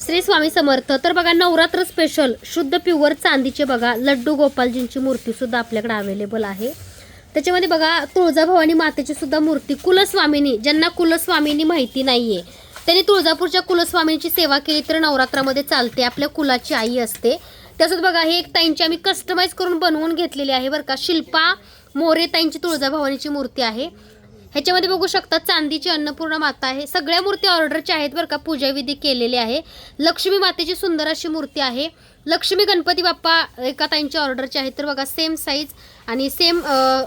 श्री स्वामी समर्थ. तर बघा नवरात्र स्पेशल शुद्ध प्युअर चांदीचे बघा लड्डू गोपालजींची मूर्ती सुद्धा आपल्याकडे अवेलेबल आहे. त्याच्यामध्ये बघा तुळजाभवानी मातेची सुद्धा मूर्ती कुलस्वामिनी ज्यांना कुलस्वामिनी माहिती नाहीये. त्यांनी तुळजापूरच्या कुलस्वामिनीची सेवा केली तर नवरात्रामध्ये चालते आपल्या कुलाची आई असते. तसंच बघा हे एक ताईंची आम्ही कस्टमाइज करून बनवून घेतलेली आहे बरं का शिल्पा मोरे ताईंची तुळजाभवानीची मूर्ती आहे. ह्याच्यामध्ये बघू शकता चांदीची अन्नपूर्णा माता आहे. सगळ्या मूर्ती ऑर्डरच्या आहेत बरं का. पूजाविधी केलेले आहे. लक्ष्मी मातेची सुंदर अशी मूर्ती आहे. लक्ष्मी गणपती बाप्पा एका ताईंच्या ऑर्डरचे आहेत. तर बघा सेम साईज आणि सेम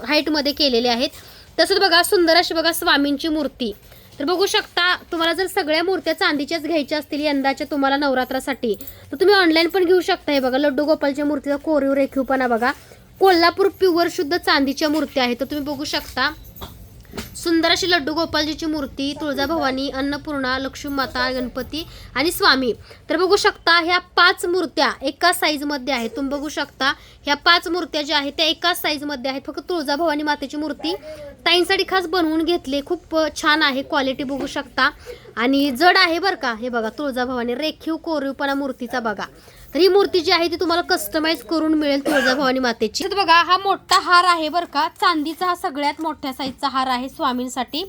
हाईटमध्ये केलेले आहेत. तसंच बघा सुंदर अशी बघा स्वामींची मूर्ती. तर बघू शकता तुम्हाला जर सगळ्या मूर्त्या चांदीच्याच घ्यायच्या असतील यंदाच्या तुम्हाला नवरात्रासाठी तर तुम्ही ऑनलाईन पण घेऊ शकता. हे बघा लड्डू गोपालच्या मूर्तीचा कोरीव रेखीवपणा बघा. कोल्हापूर प्युअर शुद्ध चांदीच्या मूर्ती आहेत. तर तुम्ही बघू शकता सुंदर अशी लड्डू गोपालजीची मूर्ती तुळजाभवानी अन्नपूर्णा लक्ष्मी माता गणपती आणि स्वामी. तर बघू शकता ह्या पाच मूर्त्या एका साईजमध्ये आहेत. तुम्ही बघू शकता ह्या पाच मूर्त्या ज्या आहेत त्या एकाच साईजमध्ये आहेत. फक्त तुळजाभवानी मातेची मूर्ती ताईंसाठी खास बनवून घेतली. खूप छान आहे क्वालिटी बघू शकता. आणि जड आहे बरं का? हे बघा तुळजाभवानी रेखीव कोरीवपणा मूर्तीचा बघा. तर ही मूर्ती जी आहे ती तुम्हाला कस्टमाइज करून मिळेल तुळजाभवानी मातेची. तर बघा हा मोठा हार आहे बरं का. चांदीचा हा सगळ्यात मोठ्या साईजचा हार आहे स्वामींसाठी.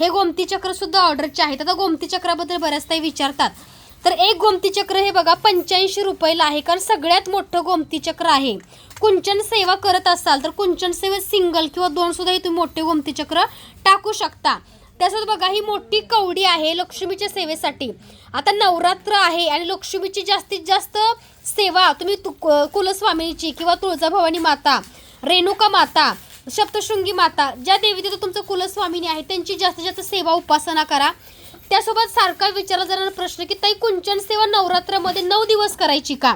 हे गोमती चक्र सुद्धा ऑर्डरचे आहेत. आता गोमती चक्राबद्दल बऱ्याच काही विचारतात. तर एक गोमती चक्र हे बघा पंच्याऐंशी रुपयाला आहे. कारण सगळ्यात मोठं गोमती चक्र आहे. कुंचन सेवा करत असाल तर कुंचन सेवा सिंगल किंवा दोन सुद्धा तुम्ही मोठे गोमती चक्र टाकू शकता. त्यासोबत बघा ही मोठी कवडी आहे लक्ष्मीच्या सेवेसाठी. आता नवरात्र आहे आणि लक्ष्मीची जास्तीत जास्त सेवा तुम्ही तु कुलस्वामीची कुलस्वामिनीची किंवा तुळजाभवानी माता रेणुका माता सप्तशृंगी माता ज्या देवी तिथं तुमचं कुलस्वामिनी आहे त्यांची जास्तीत जास्त सेवा उपासना करा. त्यासोबत सारखा विचारला जाणारा प्रश्न की ताई कुंचन सेवा नवरात्रामध्ये नऊ दिवस करायची का?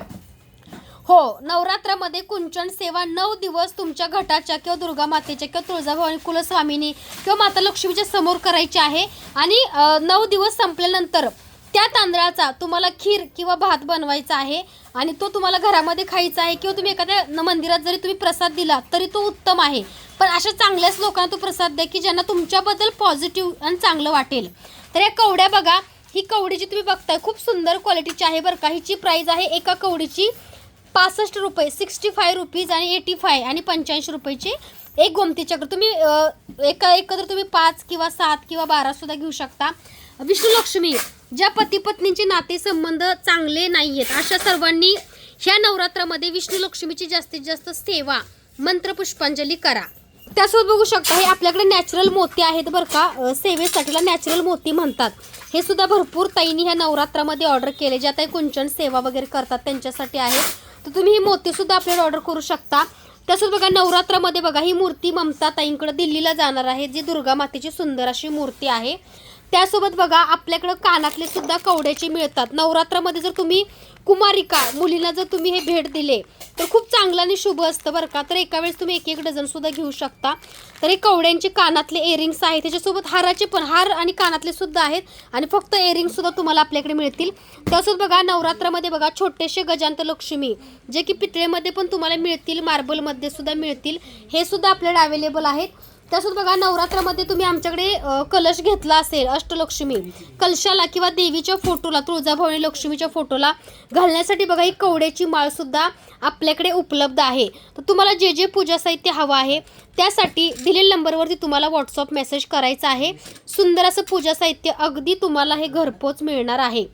हो नवरात्रामध्ये कुंचन सेवा नऊ दिवस तुमच्या घटाच्या किंवा दुर्गा मातेच्या किंवा तुळजाभवानी कुलस्वामिनी किंवा माता लक्ष्मीच्या समोर करायची आहे. आणि नऊ दिवस संपल्यानंतर त्या तांदळाचा तुम्हाला खीर किंवा भात बनवायचा आहे आणि तो तुम्हाला घरामध्ये खायचा आहे किंवा तुम्ही एखाद्या मंदिरात जरी तुम्ही प्रसाद दिला तरी तो उत्तम आहे. पण अशा चांगल्याच लोकांना तो प्रसाद द्या की ज्यांना तुमच्याबद्दल पॉझिटिव्ह आणि चांगलं वाटेल. तर या कवड्या बघा ही कवडी जी तुम्ही बघताय खूप सुंदर क्वालिटीची आहे बरं का. हिची प्राईज आहे एका कवडीची पासष्ट रुपये सिक्स्टी फाय रुपीज आणि एटी फाय आणि पंच्याऐंशी रुपयाची एक गोमती चक्र. तुम्ही एका एकत्र तुम्ही पाच किंवा सात किंवा बारा सुद्धा घेऊ शकता. विष्णुलक्ष्मी ज्या पती पत्नींचे नाते संबंध चांगले नाही आहेत अशा सर्वांनी ह्या नवरात्रामध्ये विष्णू लक्ष्मीची जास्तीत जास्त सेवा मंत्र पुष्पांजली करा. त्यासोबत बघू शकता हे आपल्याकडे नॅचरल मोती आहेत बरं का. सेवेसाठीला नॅचरल मोती म्हणतात. हे सुद्धा भरपूर ताईंनी ह्या नवरात्रामध्ये ऑर्डर केले ज्या ताई कुंचन सेवा वगैरे करतात त्यांच्यासाठी आहे. तर तुम्ही ही मोती सुद्धा आपल्याला ऑर्डर करू शकता. तसंच बघा नवरात्रामध्ये बघा ही मूर्ती ममता ताईंकडे दिल्लीला जाणार आहे जी दुर्गा मातेची सुंदर अशी मूर्ती आहे. त्यासोबत बघा आपल्याकडं कानातले सुद्धा कवड्याचे मिळतात. नवरात्रामध्ये जर तुम्ही कुमारिका मुलींना जर तुम्ही हे भेट दिले तर खूप चांगलं आणि शुभ असतं बरं का. तर एका वेळेस तुम्ही एक एक डझन सुद्धा घेऊ शकता. तर हे कवड्यांचे कानातले एअरिंग्स आहेत. त्याच्यासोबत हाराचे पण हार आणि कानातले सुद्धा आहेत आणि फक्त एअरिंग सुद्धा तुम्हाला आपल्याकडे मिळतील. त्यासोबत बघा नवरात्रामध्ये बघा छोटेसे गजांत लक्ष्मी जे की पितळेमध्ये पण तुम्हाला मिळतील मार्बलमध्ये सुद्धा मिळतील. हे सुद्धा आपल्याकडे अवेलेबल आहेत. त्यासोबत बघा नवरात्रामध्ये तुम्ही आमच्याकडे कलश घेतला असेल अष्टलक्ष्मी कलशाला किंवा देवीच्या फोटोला तुळजाभवानी लक्ष्मीच्या फोटोला घालण्यासाठी बघा ही कवड्याची माळसुद्धा आपल्याकडे उपलब्ध आहे. तर तुम्हाला जे जे पूजा साहित्य हवं आहे त्यासाठी दिलेल्या नंबरवरती तुम्हाला व्हॉट्सअप मेसेज करायचा आहे. सुंदर असं पूजा साहित्य अगदी तुम्हाला हे घरपोच मिळणार आहे.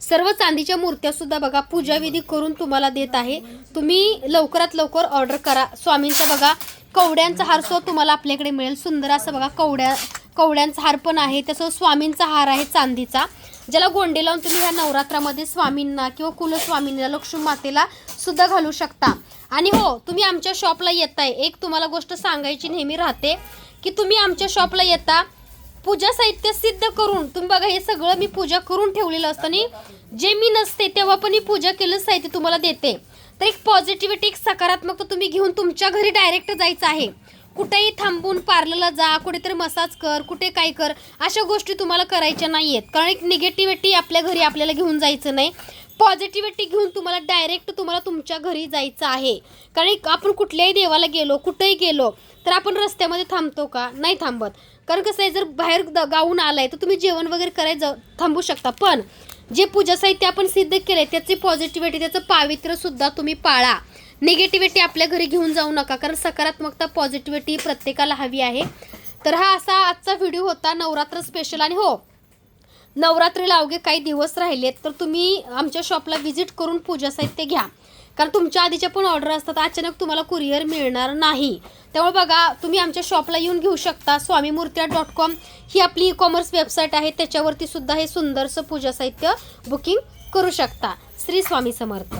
सर्व चांदीच्या मूर्त्या सुद्धा बघा पूजाविधी करून तुम्हाला देत आहे. तुम्ही लवकरात लवकर ऑर्डर करा. स्वामींचा बघा कवड्यांचा हार सुद्धा तुम्हाला आपल्याकडे मिळेल. सुंदर असं बघा कवड्या कवड्यांचा हार पण आहे. तसं स्वामींचा हार आहे चांदीचा. ज्याला गोंडे लावून तुम्ही ह्या नवरात्रामध्ये स्वामींना किंवा कुलस्वामींना लक्ष्मी मातेला सुद्धा घालू शकता. आणि हो तुम्ही आमच्या शॉपला येताय. एक तुम्हाला गोष्ट सांगायची नेहमी राहते की तुम्ही आमच्या शॉपला येता पूजा साहित्य सिद्ध करून तुम्ही बघा हे सगळं मी पूजा करून ठेवलेलं असतं आणि जे मी नसते तेव्हा पण मी पूजा केलं साहित्य तुम्हाला देते. तर एक पॉझिटिव्हिटी एक सकारात्मकता तुम्ही घेऊन तुमच्या घरी डायरेक्ट जायचं आहे. कुठेही थांबून पार्लरला जा कुठेतरी मसाज कर कुठे काय कर अशा गोष्टी तुम्हाला करायच्या नाही आहेत कारण एक निगेटिव्हिटी आपल्या घरी आपल्याला घेऊन जायचं नाही. पॉझिटिव्हिटी घेऊन तुम्हाला डायरेक्ट तुम्हाला तुमच्या घरी जायचं आहे. कारण एक आपण कुठल्याही देवाला गेलो कुठेही गेलो तर आपण रस्त्यामध्ये थांबतो का? नाही थांबत. कारण कसं आहे जर बाहेर द- गाऊन आलाय तर तुम्ही जेवण वगैरे करायचं थांबू शकता. पण जे पूजा साहित्य आपण सिद्ध केले त्याची पॉझिटिव्हिटी त्याचं पावित्र्य सुद्धा तुम्ही पाळा. निगेटिव्हिटी आपल्या घरी घेऊन जाऊ नका कारण सकारात्मकता पॉझिटिव्हिटी प्रत्येकाला हवी आहे. तर हा असा आजचा व्हिडिओ होता नवरात्र स्पेशल आणि हो नवरात्रीला अवघे काही दिवस राहिलेत तर तुम्ही आमच्या शॉपला व्हिजिट करून पूजा साहित्य घ्या. कारण तुमच्या आधीच्या पण ऑर्डर असतात अचानक तुम्हाला कुरिअर मिळणार नाही. त्यामुळे बघा तुम्ही आमच्या शॉपला येऊन घेऊ शकता. स्वामी मूर्त्या डॉट कॉम ही आपली ई कॉमर्स वेबसाईट आहे. त्याच्यावरती सुद्धा हे सुंदरसं पूजा साहित्य बुकिंग करू शकता. श्री स्वामी समर्थ.